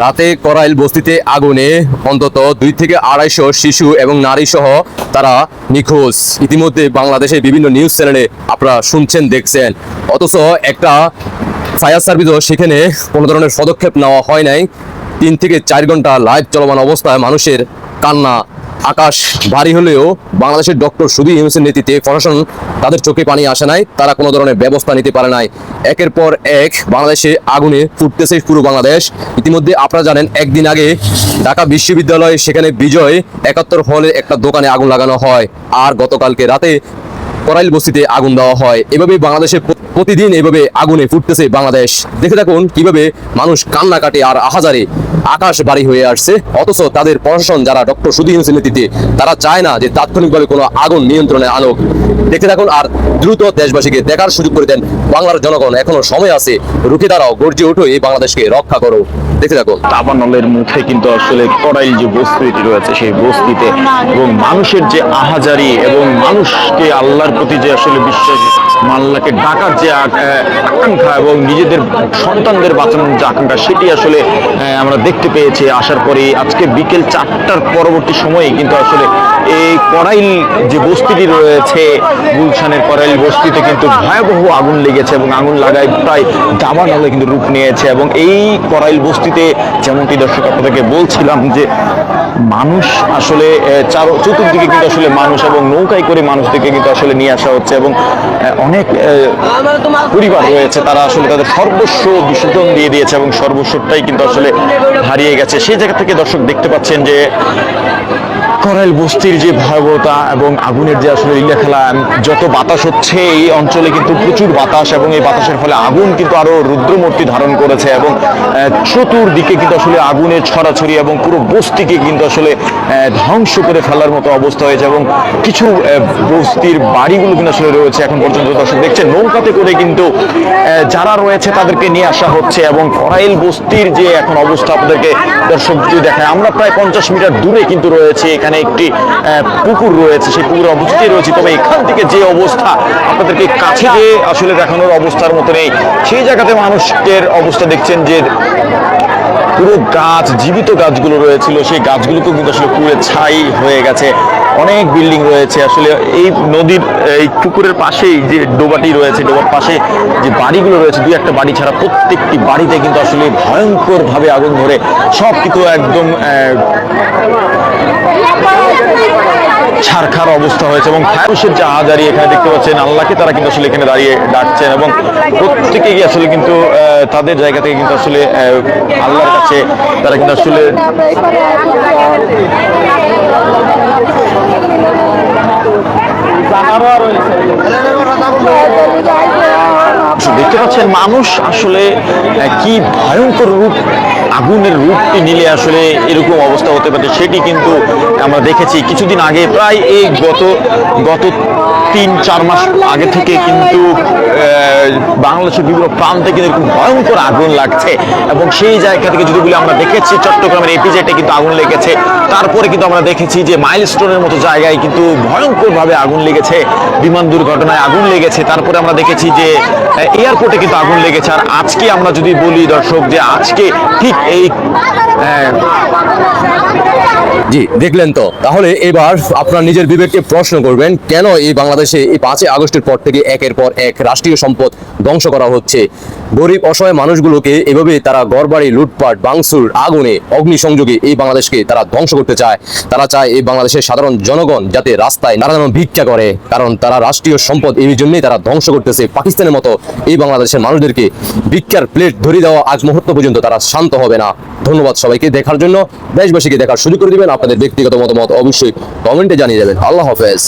রাতে করাইল বস্তিতে আগুনে অন্তত দুই থেকে আড়াইশো শিশু এবং নারী সহ তারা নিখোঁজ। ইতিমধ্যে বাংলাদেশের বিভিন্ন নিউজ চ্যানেলে আপনারা শুনছেন, দেখছেন। অথচ একটা ফায়ার সার্ভিসও সেখানে কোনো ধরনের পদক্ষেপ নেওয়া হয় নাই। তিন থেকে চার ঘণ্টা লাইভ চলমান অবস্থায় মানুষের কান্না, আকাশ ভারী হলেও বাংলাদেশের ডক্টর সুদী ইউনুসের নীতিতে প্রশাসন তাদের চোখে পানি আসে নাই, তারা কোনো ধরনের ব্যবস্থা নিতে পারে নাই। একের পর এক বাংলাদেশে আগুনে ফুটতেছে পুরো বাংলাদেশ। ইতিমধ্যে আপনারা জানেন, একদিন আগে ঢাকা বিশ্ববিদ্যালয়ে সেখানে বিজয় একাত্তর হলে একটা দোকানে আগুন লাগানো হয়। আর গতকালকে রাতে করাইল বস্তিতে আগুন দেওয়া হয়। এভাবে বাংলাদেশে প্রতিদিন এভাবে আগুনে ফুটতেছে বাংলাদেশ। দেখে থাকুন কীভাবে মানুষ কান্না কাটে আর আহাজারে আকাশ বাড়ি হয়ে আসছে। অথচ তাদের প্রশাসন যারা ডক্টর সুদী নেতৃত্বে, তারা চায় না যে তাৎক্ষণিকভাবে কোনো আগুন নিয়ন্ত্রণে আনুক। দেখে থাকুন আর দ্রুত দেশবাসীকে দেখার সুযোগ করে দেন বাংলার জনগণ। এখনও সময় আছে। রুখে দাঁড়াও, গর্জে উঠো এই বাংলাদেশকে রক্ষা করো। দেখে থাকুন। দাবানলের মুখে কিন্তু আসলে কড়াইল যে বস্তিটি রয়েছে, সেই বস্তিতে এবং মানুষের যে আহাজারি এবং মানুষকে আল্লাহর প্রতি যে আসলে বিশ্বাস আল্লাহকে ডাকার যে আকাঙ্ক্ষা এবং নিজেদের সন্তানদের বাঁচানোর যে আকাঙ্ক্ষা, সেটি আসলে আমরা দেখতে পেয়েছি আসার পরে আজকে বিকেল চারটার পরবর্তী সময়ে কিন্তু আসলে এই করাইল যে বস্তিটি রয়েছে, গুলশানের করাইল বস্তিতে কিন্তু ভয়াবহ আগুন লেগেছে এবং আগুন লাগায় প্রায় দাবানলে কিন্তু রূপ নিয়েছে এবং এই করাইল বস্তিতে যেমনটি দর্শক আপনাদেরকে বলছিলাম যে মানুষ আসলে চার চতুর্দিকে কিন্তু আসলে মানুষ এবং নৌকায় করে মানুষদেরকে কিন্তু আসলে নিয়ে আসা হচ্ছে এবং অনেক পরিবার রয়েছে, তারা আসলে তাদের সর্বস্ব বিসর্জন দিয়ে দিয়েছে এবং সর্বস্বটাই কিন্তু আসলে হারিয়ে গেছে। সেই জায়গা থেকে দর্শক দেখতে পাচ্ছেন যে করাইল বস্তির যে ভয়াবহতা এবং আগুনের যে আসলে লীলা খেলা যত বাতাস হচ্ছে এই অঞ্চলে কিন্তু প্রচুর বাতাস এবং এই বাতাসের ফলে আগুন কিন্তু আরও রুদ্রমূর্তি ধারণ করেছে এবং চতুর্দিকে কিন্তু আসলে আগুনের ছড়াছড়ি এবং পুরো বস্তিকে কিন্তু আসলে ধ্বংস করে ফেলার মতো অবস্থা হয়েছে এবং কিছু বস্তির বাড়িগুলো কিন্তু আসলে রয়েছে এখন পর্যন্ত। দর্শক দেখছে নৌকাতে করে কিন্তু যারা রয়েছে তাদেরকে নিয়ে আসা হচ্ছে এবং করাইল বস্তির যে এখন অবস্থা আপনাদেরকে দর্শক যদি দেখায়, আমরা প্রায় পঞ্চাশ মিটার দূরে কিন্তু রয়েছে। এখানে একটি পুকুর রয়েছে, সেই পুকুরে অবস্থিত রয়েছে। তবে এখান থেকে যে অবস্থা আপনাদেরকে কাছে যে আসলে দেখানোর অবস্থার মতো নেই, সেই জায়গাতে মানুষের অবস্থা দেখছেন যে পুরো গাছ, জীবিত গাছগুলো রয়েছিল, সেই গাছগুলোকেও কিন্তু আসলে পুরো ছাই হয়ে গেছে। অনেক বিল্ডিং রয়েছে, আসলে এই নদীর, এই পুকুরের পাশেই যে ডোবাটি রয়েছে, ডোবার পাশে যে বাড়িগুলো রয়েছে, দুই একটা বাড়ি ছাড়া প্রত্যেকটি বাড়িতে কিন্তু আসলে ভয়ঙ্কর ভাবে আগুন ধরে। সব কিছু একদম ছারখার অবস্থা হয়েছে এবং ফায়ারসের যে আহাজারি এখানে দেখতে পাচ্ছেন, আল্লাহকে তারা কিন্তু আসলে এখানে দাঁড়িয়ে ডাকছেন এবং প্রত্যেকেই আসলে কিন্তু তাদের জায়গা থেকে কিন্তু আসলে আল্লাহর কাছে তারা কিন্তু আসলে দেখতে পাচ্ছেন মানুষ আসলে কি ভয়ঙ্কর রূপ, আগুনের রূপটি নিলে আসলে এরকম অবস্থা হতে পারে। সেটি কিন্তু আমরা দেখেছি কিছুদিন আগে, প্রায় এই গত গত তিন, চার মাস আগে থেকে কিন্তু বাংলাদেশের বিভিন্ন প্রান্তে কিন্তু এরকম ভয়ঙ্কর আগুন লাগছে। এবং সেই জায়গা থেকে যদি বলি আমরা দেখেছি, চট্টগ্রামের এপিজেটে কিন্তু আগুন লেগেছে। তারপরে কিন্তু আমরা দেখেছি যে মাইলস্টোনের মতো জায়গায় কিন্তু ভয়ঙ্করভাবে আগুন লেগেছে। বিমান দুর্ঘটনায় আগুন লেগেছে। তারপরে আমরা দেখেছি যে এয়ারপোর্টে কিন্তু আগুন লেগেছে। আর আজকে আমরা যদি বলি দর্শক, যে আজকে ঠিক এই জি, দেখলেন তো। তাহলে এবার আপনার নিজের বিবেককে প্রশ্ন করবেন, কেন এই বাংলাদেশে এই পাঁচই আগস্টের পর থেকে একের পর এক রাষ্ট্রীয় সম্পদ ধ্বংস করা হচ্ছে? গরিব, অসহায় মানুষগুলোকে এভাবে তারা গড়বাড়ি লুটপাট বাংসুর আগুনে, অগ্নিসংযোগে এই বাংলাদেশকে তারা ধ্বংস করতে চায়। তারা চায় এই বাংলাদেশের সাধারণ জনগণ যাতে রাস্তায় নানান ভিক্ষা করে, কারণ তারা রাষ্ট্রীয় সম্পদ এই জন্যই তারা ধ্বংস করতেছে। পাকিস্তানের মতো এই বাংলাদেশের মানুষদেরকে ভিক্ষার প্লেট ধরে দেওয়া আজ মুহূর্ত পর্যন্ত তারা শান্ত হবে না। ধন্যবাদ সবাইকে দেখার জন্য। দেশবাসীকে দেখার শুরু করে দিবেন। আপনাদের ব্যক্তিগত মতামত অবশ্যই কমেন্টে জানিয়ে দেবেন। আল্লাহ হাফেজ।